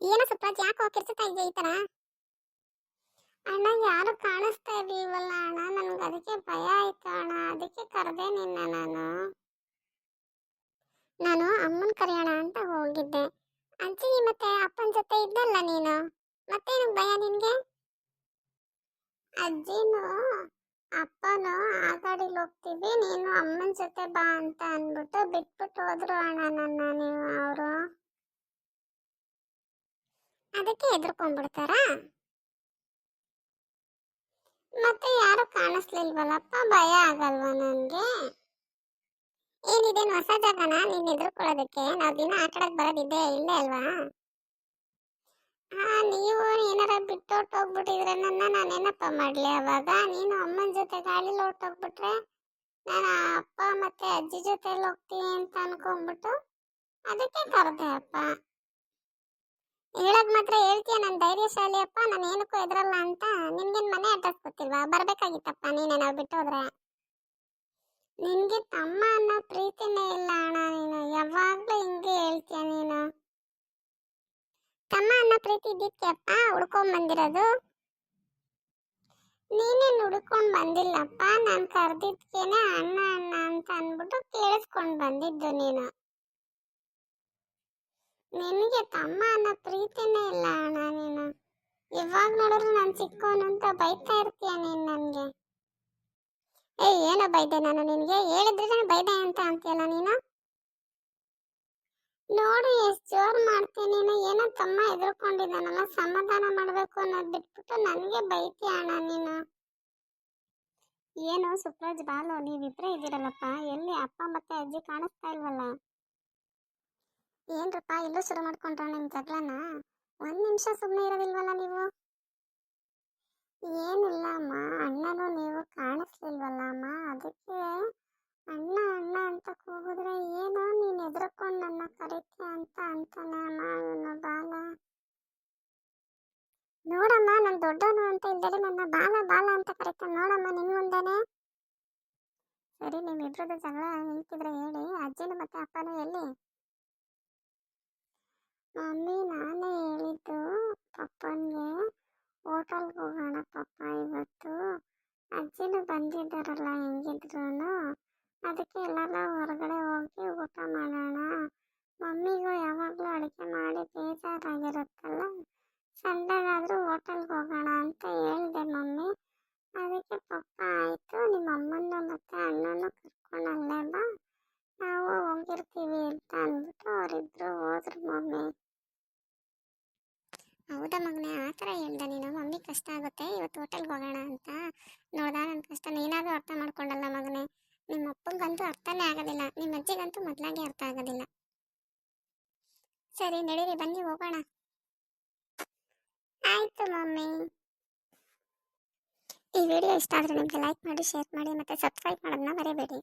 ಏನೋ ಸುಪ್ರಾಜ್ ಯಾಕೆ ಹೋಗಿರ್ತಾ ಇದೆ ಈ ತರ? ಅಣ್ಣ ಯಾರು ಕಾಣಿಸ್ತಾ ಇರ್ಲಿಲ್ವಲ್ಲ ಅಣ್ಣ? ನನ್ಗೆ ಅದಕ್ಕೆ ಭಯ ಆಯ್ತು ಅಣ್ಣ. ಅದಕ್ಕೆ ಕರೆದೆ ನಿನ್ನ ನಾನು. ನಾನು ಅಮ್ಮನ್ ಕರೆಯೋಣ ಅಂತ ಹೋಗಿದ್ದೆ. ಅಜ್ಜಿ ಮತ್ತೆ ಅಪ್ಪನ ಜೊತೆ ಇದ್ದಲ್ಲ ನೀನು? ಮತ್ತೇನು ಭಯ ನಿನ್ಗೆ? ಅಜ್ಜಿನು ಅಪ್ಪನು ಆ ಗಾಡಿಲಿ ಹೋಗ್ತೀವಿ, ನೀನು ಅಮ್ಮನ ಜೊತೆ ಬಾ ಅಂತ ಅಂದ್ಬಿಟ್ಟು ಬಿಟ್ಬಿಟ್ಟು ಹೋದ್ರು ಅಣ್ಣ ನನ್ನ ನೀವು. ಅವರು ಅದಕ್ಕೆ ಎದುರ್ಕೊಂಡ್ಬಿಡ್ತಾರ ಮತ್ತೆ ಯಾರು ಕಾಣಿಸ್ಲಿಲ್ವಲ್ಲಪ್ಪ? ಭಯ ಆಗಲ್ವಾ ನನಗೆ? ಏನಿದೇನು ಹೊಸ ಜಾಗನ? ನೀನ್ ಎದುರ್ಕೊಳ್ಳೋದಕ್ಕೆ ನಾವು ದಿನ ಆಟ ಆಡಕ್ ಬರೋದಿದ್ದೆ ಇಲ್ಲೇ ಅಲ್ವಾ? ಹಾ ನೀವು ಏನಾರ ಬಿಟ್ಟೋಟ್ ಹೋಗ್ಬಿಟ್ಟಿದ್ರೆ ನನ್ನ ನಾನೇನಪ್ಪ ಮಾಡ್ಲಿ ಅವಾಗ? ನೀನು ಅಮ್ಮನ ಜೊತೆ ಗಾಳಿಲಿ ಹೊರ್ಟೋಗ್ಬಿಟ್ರೆ ನಾನು ಅಪ್ಪ ಮತ್ತೆ ಅಜ್ಜಿ ಜೊತೆಲಿ ಹೋಗ್ತೀನಿ ಅಂತ ಅನ್ಕೊಂಡ್ಬಿಟ್ಟು ಅದಕ್ಕೆ ಕರೆದೆ ಅಪ್ಪ. ಹೇಳಕ್ ಮಾತ್ರ ಹೇಳ್ತೀಯ ನಾನು ಧೈರ್ಯಶಾಲಿ ಅಪ್ಪ, ನಾನು ಏನಕ್ಕೂ ಎದ್ರಲ್ಲ ಅಂತ. ನಿನ್ಗೇನ್ ಮನೆ ಅಡ್ರೆಸ್ ಗೊತ್ತಿಲ್ವಾ? ಬರ್ಬೇಕಾಗಿತ್ತಪ್ಪ, ನೀನೇ ನಾವು ಬಿಟ್ಟೋದ್ರೆ ನಿನ್ಗೆ ತಮ್ಮ ಅನ್ನೋ ಪ್ರೀತಿನೇ ಇಲ್ಲ ಅಣ್ಣ ನೀನು. ಯಾವಾಗ್ಲೂ ಹಿಂಗೆ ಹೇಳ್ತೀಯ ನೀನು. ತಮ್ಮ ಅನ್ನೋ ಪ್ರೀತಿ ಇದ್ದಿದ್ಕೆ ಅಪ್ಪ, ಹುಡ್ಕೊಂಡ್ ಬಂದಿರೋದು? ನೀನೇನು ಹುಡ್ಕೊಂಡ್ ಬಂದಿಲ್ಲಪ್ಪ? ನಾನು ಕರ್ದಿದ್ಕೇನೆ ಅಣ್ಣ ಅಣ್ಣ ಅಂತ ಅಂದ್ಬಿಟ್ಟು ಕೇಳಿಸ್ಕೊಂಡ್ ಬಂದಿದ್ದು ನೀನು. ನಿನಗೆ ತಮ್ಮ ಅನ್ನೋ ಪ್ರೀತಿನೇ ಇಲ್ಲ ಅಣ್ಣ ನೀನು. ಇವಾಗ ನೋಡಿದ್ರೆ ನಾನು ಚಿಕ್ಕವನು ಅಂತ ಬೈತಾ ಇರ್ತೀಯ ನೀನು ನನಗೆ? ಏ ಏನೋ ಬೈದೆ ನಾನು ನಿನಗೆ? ಹೇಳಿದ್ರೆ ಬೈದೆ ಅಂತ ಅಂತೀಯಲ್ಲ ನೀನು? ನೋಡು, ಎಷ್ಟು ಜೋರು ಮಾಡ್ತೀನಿ ನೀನು. ಏನೋ ತಮ್ಮ ಎದುರ್ಕೊಂಡಿದ್ದಾನಲ್ಲ ಸಮಾಧಾನ ಮಾಡಬೇಕು ಅನ್ನೋದು ಬಿಟ್ಬಿಟ್ಟು ನನಗೆ ಬೈತೀಯ ಅಣ್ಣ ನೀನು? ಏನು, ಸುಪ್ರಾಜ್ ಬಾಲು ನೀವಿಬ್ಬರೇ ಇದ್ದೀರಲ್ಲಪ್ಪ. ಎಲ್ಲಿ ಅಪ್ಪ ಮತ್ತೆ ಅಜ್ಜಿ ಕಾಣಿಸ್ತಾ ಇಲ್ವಲ್ಲ? ಏನ್ರಪ್ಪ ಇಲ್ಲೂ ಶುರು ಮಾಡ್ಕೊಂಡ್ರ ನಿಮ್ ಜಗಳನ? ಒಂದ್ ನಿಮಿಷ ಸುಮ್ಮನೆ ಇರೋದಿಲ್ವಲ್ಲ ನೀವು? ಏನಿಲ್ಲ ಅಮ್ಮ ಅಣ್ಣನು ನೀವು ಕಾಣಿಸ್ಲಿಲ್ವಲ್ಲ ಅಮ್ಮ ಅದಕ್ಕೆ ಅಣ್ಣ ಅಣ್ಣ ಅಂತ ಕೂಗಿದ್ರೆ ಏನೋ ನೀನ್ ಎದ್ರಕೊಂಡು ನನ್ನ ಕರೀತೀಯ ಅಂತ ಅಂತಾನೆ ಅಮ್ಮ ಬಾಲ. ನೋಡಮ್ಮ, ನಾನು ದೊಡ್ಡವನು ಅಂತ ಇದ್ದರೆ ನನ್ನ ಬಾಲ ಬಾಲ ಅಂತ ಕರೀತಾನೆ ನೋಡಮ್ಮ, ನಿನ್ ಮುಂದೆನೆ. ಸರಿ ನಿಮ್ಮಿಬ್ರದ್ದು ಜಗಳ ನಿಂತಿದ್ರೆ ಹೇಳಿ, ಅಜ್ಜಿನ ಮತ್ತೆ ಅಪ್ಪನೂ ಎಲ್ಲಿ? ಮಮ್ಮಿ, ನಾನೇ ಹೇಳಿದ್ದು ಪಪ್ಪನಿಗೆ ಹೋಟೆಲ್ಗೆ ಹೋಗೋಣ ಪಪ್ಪ ಇವತ್ತು. ಅಜ್ಜಿನೂ ಬಂದಿದ್ದಾರಲ್ಲ ಹೆಂಗಿದ್ರು ಅದಕ್ಕೆ ಎಲ್ಲಾರ ಹೊರಗಡೆ ಹೋಗಿ ಊಟ ಮಾಡೋಣ. ಮಮ್ಮಿಗೂ ಯಾವಾಗಲೂ ಅಡುಗೆ ಮಾಡಿ ಬೇಜಾರಾಗಿರುತ್ತಲ್ಲ. ಸಂಡೆಗಾದರೂ ಹೋಟೆಲ್ಗೆ ಹೋಗೋಣ ಅಂತ ಹೇಳಿದೆ ಮಮ್ಮಿ. ಅದಕ್ಕೆ ಪಪ್ಪ, ಆಯಿತು ನಿಮ್ಮ ಅಮ್ಮನ ಮತ್ತು ಅಣ್ಣನ ಕರ್ಕೊಂಡು ಅಲ್ಲೇ ಬಾ ನಾವು ಹೋಗಿರ್ತೀವಿ ಅಂತ ಅಂದ್ಬಿಟ್ಟು ಅವರಿಬ್ರು ಹೋದ್ರು ಮಮ್ಮಿ ಹೌದಾ ಮಗನೇ ಹೇಳ್ದ ನೀನು? ಮಮ್ಮಿ ಕಷ್ಟ ಆಗುತ್ತೆ. ಇವತ್ತು ಹೋಟೆಲ್ಗೆ ಹೋಗೋಣ ಅಂತ. ನೋಡ್ದ ನನ್ನ ಕಷ್ಟ? ನೀನಾದ್ರೂ ಅರ್ಥ ಮಾಡ್ಕೊಂಡಲ್ಲ ಮಗನೇ. ನಿಮ್ಮ ಅಪ್ಪಂಗಂತೂ ಅರ್ಥನೇ ಆಗೋದಿಲ್ಲ. ನಿಮ್ಮ ಅಜ್ಜಿಗಂತೂ ಮೊದಲಾಗೆ ಅರ್ಥ ಆಗೋದಿಲ್ಲ. ಸರಿ, ನಡೀರಿ, ಬನ್ನಿ, ಹೋಗೋಣ. ಆಯ್ತು ಮಮ್ಮಿ. ಈ ವಿಡಿಯೋ ಇಷ್ಟ ಆದರೆ ನಿಮಗೆ ಲೈಕ್ ಮಾಡಿ ಶೇರ್ ಮಾಡಿ, ಮತ್ತು ಸಬ್ಸ್ಕ್ರೈಬ್ ಮಾಡೋದನ್ನ ಮರಿಬೇಡಿ.